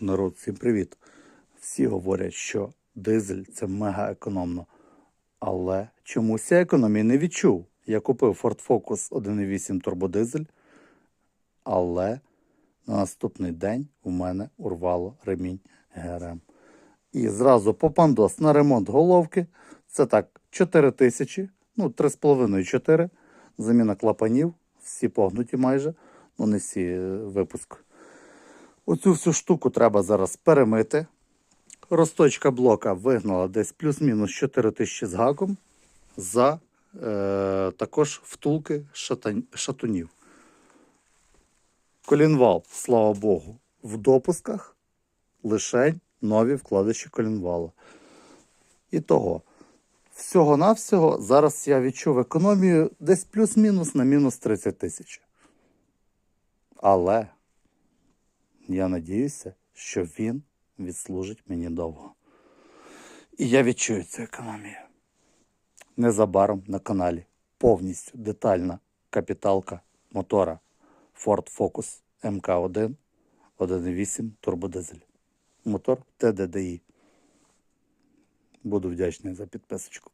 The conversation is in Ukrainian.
Народ, всім привіт. Всі говорять, що дизель це мега економно. Але чомусь я економії не відчув. Я купив Ford Focus 1.8 турбодизель, але на наступний день у мене урвало ремінь ГРМ. І зразу попандос на ремонт головки. Це так, 4 тисячі, ну 3,5-4. Заміна клапанів, всі погнуті майже, ну не всі е, випуск. Оцю всю штуку треба зараз перемити. Розточка блока вигнала десь плюс-мінус 4 тисячі з гаком за е, також втулки шатан, шатунів. Колінвал, слава Богу, в допусках лишень нові вкладиші колінвала. І того. Всього-навсього зараз я відчув економію десь плюс-мінус на мінус 30 тисяч. Але я надіюся, що він відслужить мені довго. І я відчую цю економію. Незабаром на каналі повністю детальна капіталка мотора Ford Focus MK1 1.8 турбодизель. Мотор TDDI. Буду вдячний за підписочку.